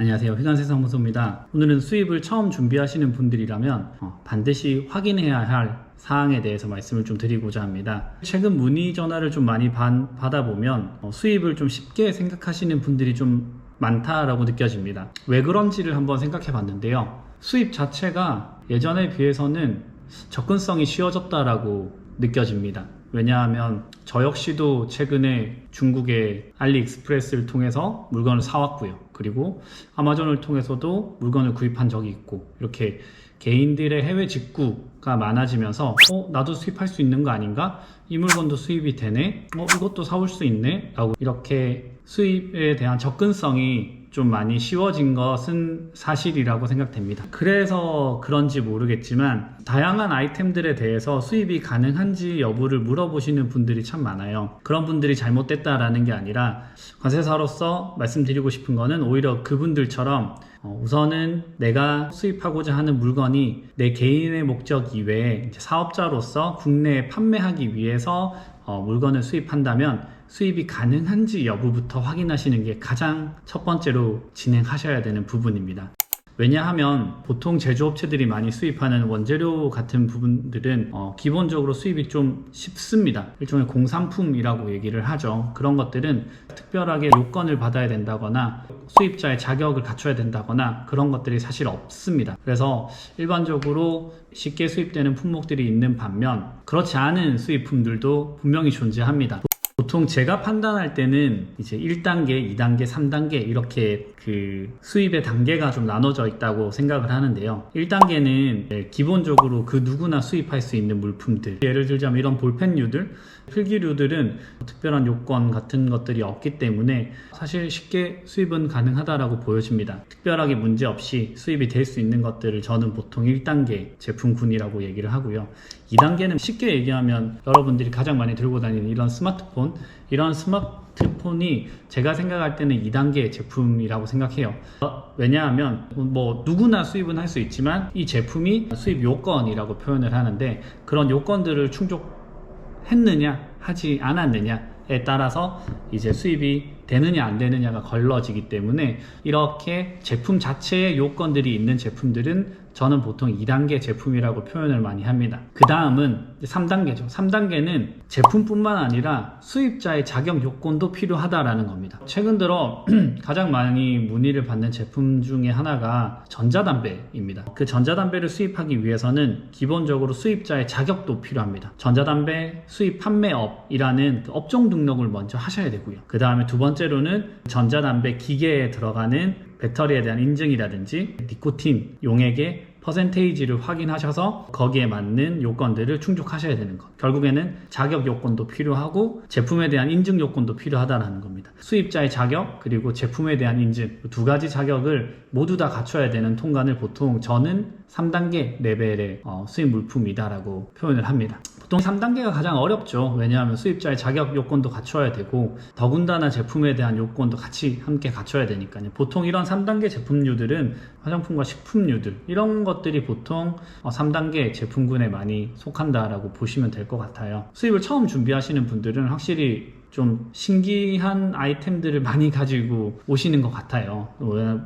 안녕하세요. 휘간세 사무소입니다. 오늘은 수입을 처음 준비하시는 분들이라면 어, 반드시 확인해야 할 사항에 대해서 말씀을 좀 드리고자 합니다. 최근 문의 전화를 좀 많이 반- 받아보면 어, 수입을 좀 쉽게 생각하시는 분들이 좀 많다라고 느껴집니다. 왜 그런지를 한번 생각해 봤는데요. 수입 자체가 예전에 비해서는 접근성이 쉬워졌다라고 느껴집니다. 왜냐하면 저 역시도 최근에 중국의 알리익스프레스를 통해서 물건을 사왔고요. 그리고 아마존을 통해서도 물건을 구입한 적이 있고 이렇게 개인들의 해외 직구가 많아지면서 어 나도 수입할 수 있는 거 아닌가? 이 물건도 수입이 되네. 어 이것도 사올 수 있네. 라고 이렇게 수입에 대한 접근성이 좀 많이 쉬워진 것은 사실이라고 생각됩니다. 그래서 그런지 모르겠지만 다양한 아이템들에 대해서 수입이 가능한지 여부를 물어보시는 분들이 참 많아요. 그런 분들이 잘못됐다라는 게 아니라 관세사로서 말씀드리고 싶은 거는 오히려 그분들처럼 어, 우선은 내가 수입하고자 하는 물건이 내 개인의 목적 이외에 사업자로서 국내에 판매하기 위해서 어, 물건을 수입한다면 수입이 가능한지 여부부터 확인하시는 게 가장 첫 번째로 진행하셔야 되는 부분입니다. 왜냐하면 보통 제조업체들이 많이 수입하는 원재료 같은 부분들은 어, 기본적으로 수입이 좀 쉽습니다. 일종의 공산품이라고 얘기를 하죠. 그런 것들은 특별하게 요건을 받아야 된다거나 수입자의 자격을 갖춰야 된다거나 그런 것들이 사실 없습니다. 그래서 일반적으로 쉽게 수입되는 품목들이 있는 반면 그렇지 않은 수입품들도 분명히 존재합니다. 보통 제가 판단할 때는 이제 1단계, 2단계, 3단계 이렇게 그 수입의 단계가 좀 나눠져 있다고 생각을 하는데요. 1단계는 기본적으로 그 누구나 수입할 수 있는 물품들. 예를 들자면 이런 볼펜류들, 필기류들은 특별한 요건 같은 것들이 없기 때문에 사실 쉽게 수입은 가능하다라고 보여집니다. 특별하게 문제 없이 수입이 될 수 있는 것들을 저는 보통 1단계 제품군이라고 얘기를 하고요. 2단계는 쉽게 얘기하면 여러분들이 가장 많이 들고 다니는 이런 스마트폰, 이런 스마트폰이 제가 생각할 때는 2단계 제품이라고 생각해요. 어, 왜냐하면 뭐 누구나 수입은 할 수 있지만 이 제품이 수입 요건이라고 표현을 하는데 그런 요건들을 충족했느냐 하지 않았느냐에 따라서 이제 수입이 되느냐 안 되느냐가 걸러지기 때문에 이렇게 제품 자체의 요건들이 있는 제품들은 저는 보통 2단계 제품이라고 표현을 많이 합니다. 그 다음은 3단계죠. 3단계는 제품뿐만 아니라 수입자의 자격 요건도 필요하다라는 겁니다. 최근 들어 가장 많이 문의를 받는 제품 중에 하나가 전자담배입니다. 그 전자담배를 수입하기 위해서는 기본적으로 수입자의 자격도 필요합니다. 전자담배 수입 판매업이라는 그 업종 등록을 먼저 하셔야 되고요. 그 다음에 두 번째로는 전자담배 기계에 들어가는 배터리에 대한 인증이라든지 니코틴 용액의 퍼센테이지를 확인하셔서 거기에 맞는 요건들을 충족하셔야 되는 것. 결국에는 자격 요건도 필요하고 제품에 대한 인증 요건도 필요하다는 겁니다. 수입자의 자격 그리고 제품에 대한 인증 두 가지 자격을 모두 다 갖춰야 되는 통관을 보통 저는 3단계 레벨의 어, 수입 물품이다 라고 표현을 합니다. 보통 3단계가 가장 어렵죠. 왜냐하면 수입자의 자격 요건도 갖춰야 되고 더군다나 제품에 대한 요건도 같이 함께 갖춰야 되니까요. 보통 이런 3단계 제품류들은 화장품과 식품류들 이런 것들이 보통 3단계 제품군에 많이 속한다라고 보시면 될 것 같아요. 수입을 처음 준비하시는 분들은 확실히 좀 신기한 아이템들을 많이 가지고 오시는 것 같아요.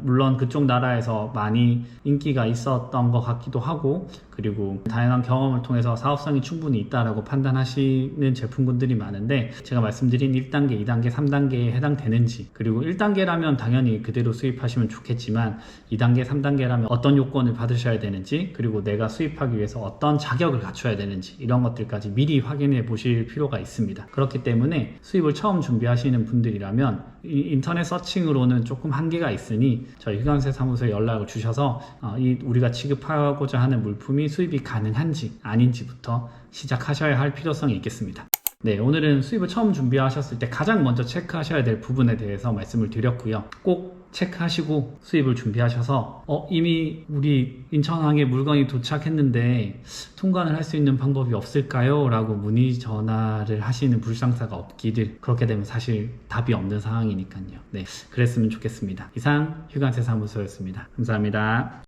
물론 그쪽 나라에서 많이 인기가 있었던 것 같기도 하고, 그리고 다양한 경험을 통해서 사업성이 충분히 있다라고 판단하시는 제품군들이 많은데, 제가 말씀드린 1단계, 2단계, 3단계에 해당되는지, 그리고 1단계라면 당연히 그대로 수입하시면 좋겠지만, 2단계, 3단계라면 어떤 요건을 받으셔야 되는지, 그리고 내가 수입하기 위해서 어떤 자격을 갖춰야 되는지, 이런 것들까지 미리 확인해 보실 필요가 있습니다. 그렇기 때문에 수입을 처음 준비하시는 분들이라면 이 인터넷 서칭으로는 조금 한계가 있으니 저희 휴강세 사무소에 연락을 주셔서 어, 이 우리가 취급하고자 하는 물품이 수입이 가능한지 아닌지부터 시작하셔야 할 필요성이 있겠습니다. 네, 오늘은 수입을 처음 준비하셨을 때 가장 먼저 체크하셔야 될 부분에 대해서 말씀을 드렸고요. 꼭 체크하시고 수입을 준비하셔서 어 이미 우리 인천항에 물건이 도착했는데 통관을 할 수 있는 방법이 없을까요? 라고 문의 전화를 하시는 불상사가 없기를 그렇게 되면 사실 답이 없는 상황이니까요. 네, 그랬으면 좋겠습니다. 이상 휴관세 사무소였습니다. 감사합니다.